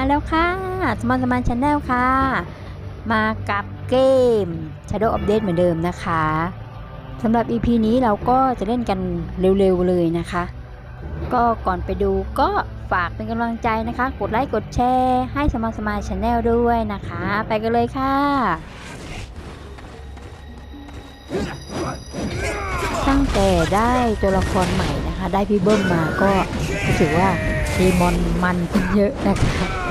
มาแล้วค่ะสมานสมานชาแนลค่ะ มากับเกม Shadow Update เหมือนเดิมนะคะสำหรับ EP นี้เราก็จะเล่นกันเร็วๆเลยนะคะ ก็ก่อนไปดูก็ฝากเป็นกำลังใจนะคะ กดไลค์กดแชร์ให้สมานสมานชาแนลด้วยนะคะ ไปกันเลยค่ะตั้งแต่ได้ตัวละครใหม่นะคะ ได้พี่เบิ้มมาก็รู้สึกว่าเดมอนมันขึ้นเยอะนะคะ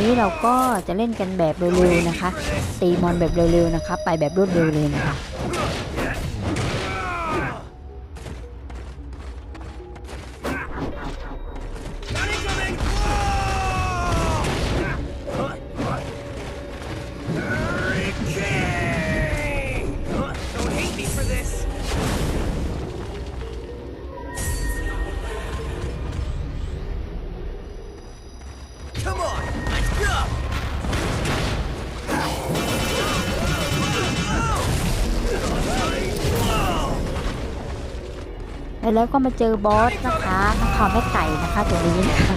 นี้เราก็จะเล่นกันแบบเร็วๆนะคะ ตีมอนแบบเร็วๆนะคะ ไปแบบรวดเร็วเลยนะคะ แล้วก็มาเจอบอสนะคะทั้งข่าวแม่ไก่นะคะตัวนี้นะคะ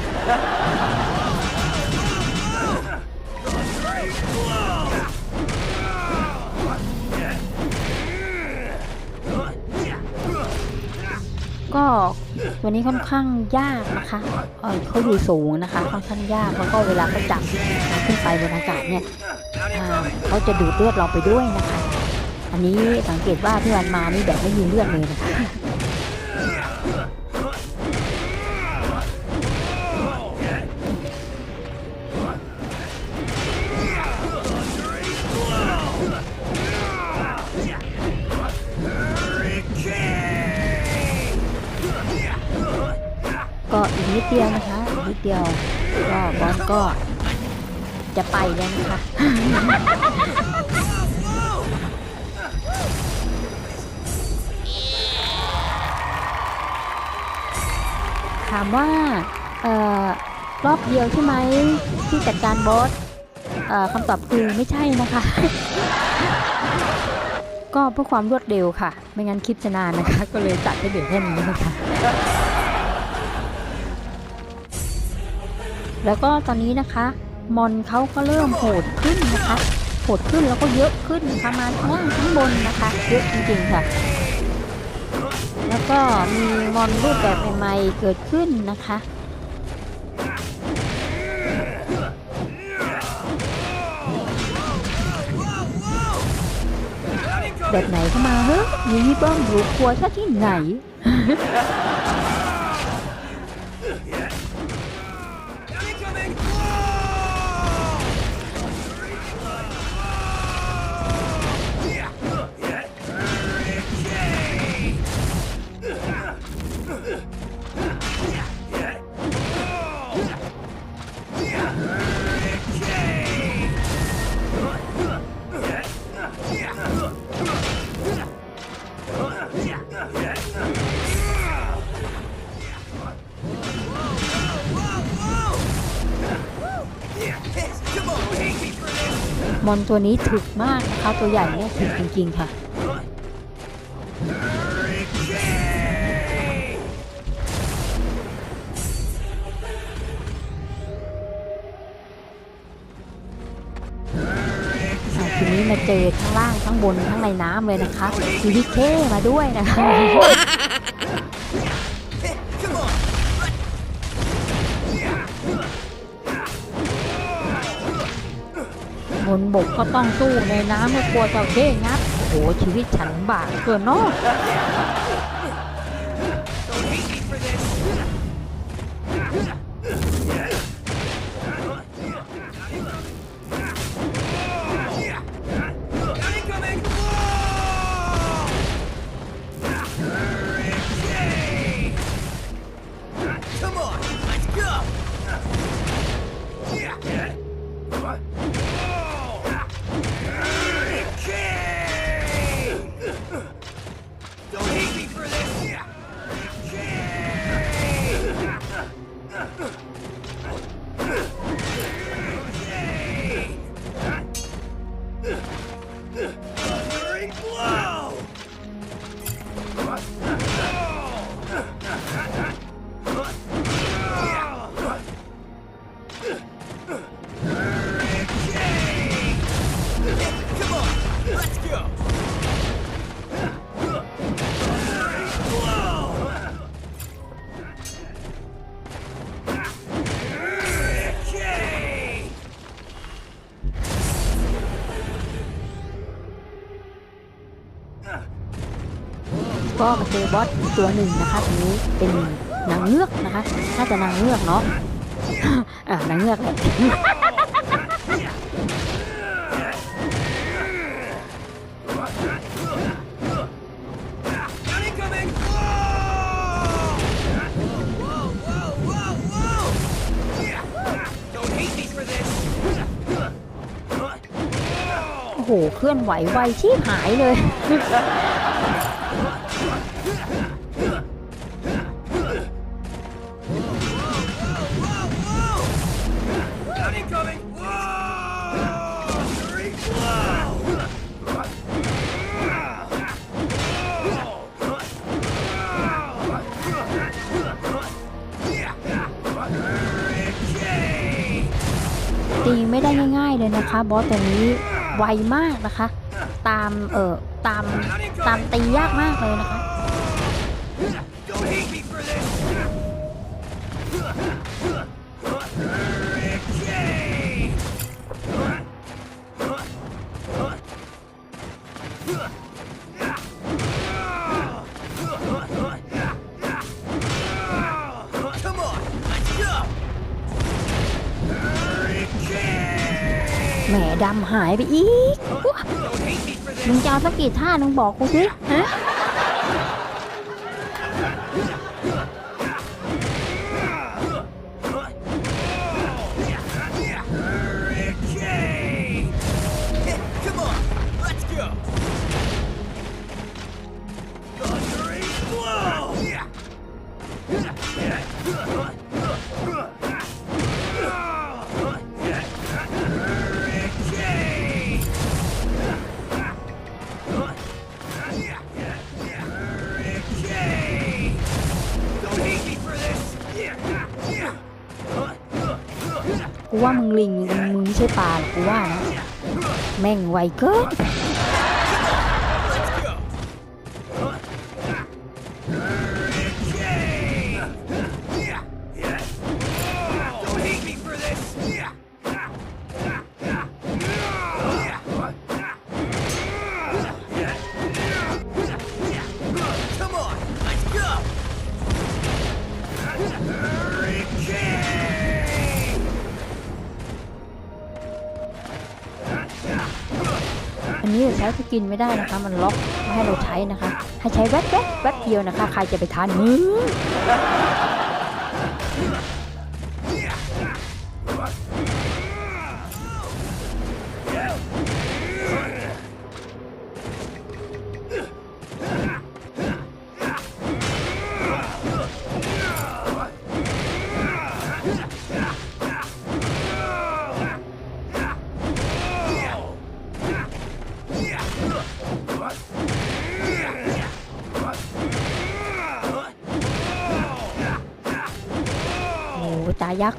ก็ตัวนี้ค่อนข้างยากนะคะเออเขาอยู่สูงนะคะ ค่อนข้างยากแล้วก็เวลาเขาจับขึ้นไปบนอากาศเนี่ยเขาจะดูดเลือดเราไปด้วยนะคะ อันนี้สังเกตว่าที่วันมานี่แบบไม่มีเลือดเลยนะคะ ก็อีกนิดเดียวนะคะอีกนิดเดียว ก็บอลก็จะไปแล้วนะคะถามว่าเอ่อรอบเดียวใช่ไหมที่จัดการบอสเอ่อคำตอบคือไม่ใช่นะคะ ก็เพื่อความรวดเร็วค่ะ ไม่งั้นคลิปจะนานนะคะ ก็เลยจัดให้เดี๋ยวแค่นี้นะคะ แล้วก็ตอนนี้นะคะมอนเขาก็เริ่มโหดขึ้นนะคะ โหดขึ้นแล้วก็เยอะขึ้นนะคะมาทั้งล่างทั้งบนนะคะ เยอะจริงๆค่ะ แล้วก็มีมอนรูปแบบใหม่ๆเกิดขึ้นนะคะแบบไหนเข้ามาเฮ้ยมีพี่เบิ้มอยู่ครัวซะที่ไหน มอนตัวนี้ถึกมากนะคะตัวใหญ่เนี่ยถึกจริงๆค่ะทีนี้มาเจอทั้งล่างทั้งบนทั้งในน้ำเลยนะคะมีพี่เคมาด้วยนะคะ บนบกก็ต้องสู้ในน้ำก็กลัวจระเข้งับโอ้โหชีวิตฉันบากเกินเนาะ ก็มาเจอบอสตัวหนึ่งนะคะตรงนี้เป็นนางเงือกนะคะ น่าจะนางเงือกเนาะอ่านางเงือกแหละโอ้โห เคลื่อนไหวไวที่หายเลย ตีไม่ได้ง่ายๆเลยนะคะ บอสตัวนี้ไวมากนะคะ ตามเอ่อตามตามตียากมากเลยนะคะ แหมดำหายไปอีกมึงจะเอาสักกี่ท่ามึงบอกกูสิฮะ ว่ามึงลิงมึงไม่ใช่ปลากกูว่านะแม่งไวเกิน นี้ใช้สกินไม่ได้นะคะ มันล็อกไม่ให้เราใช้นะคะ ให้ใช้แวบแวบแวบเดียวนะคะ ใครจะไปทานมือ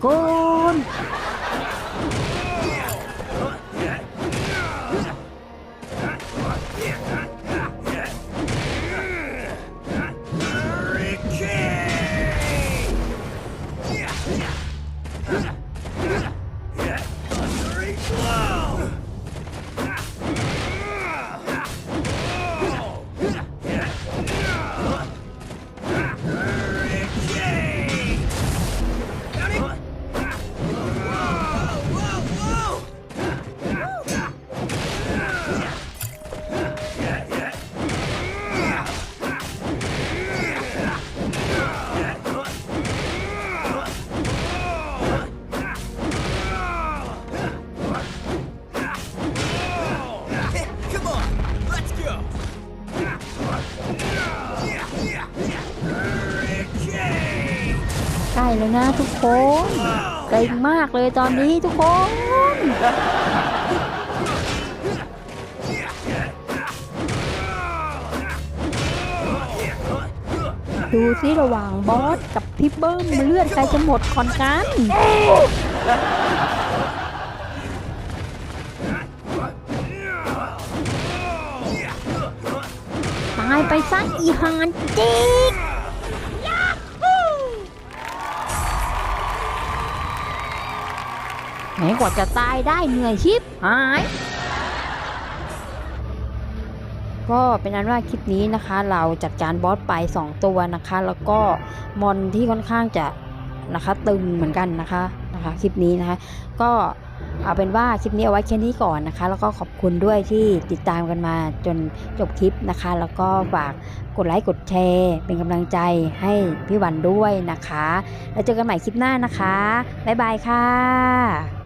โนะทุกคนเกรงมากเลยตอนนี้ทุกคน ดูซิระหว่างบอสกับพี่เบิ้มเลือดใครจะหมดก่อนกันตายไปซะอีหานจิก ไหนกว่าจะตายได้เหนื่อยชิบหาย ก็เป็นอันว่าคลิปนี้นะคะ เราจัดการบอสไป 2 ตัวนะคะ แล้วก็มอนที่ค่อนข้างจะนะคะตึงเหมือนกันนะคะนะคะคลิปนี้นะคะ ก็เอาเป็นว่าคลิปนี้เอาไว้แค่นี้ก่อนนะคะ แล้วก็ขอบคุณด้วยที่ติดตามกันมาจนจบคลิปนะคะ แล้วก็ฝากกดไลค์กดแชร์ เป็นกำลังใจให้พี่วันด้วยนะคะ แล้วเจอกันใหม่คลิปหน้านะคะ บ๊ายบายค่ะ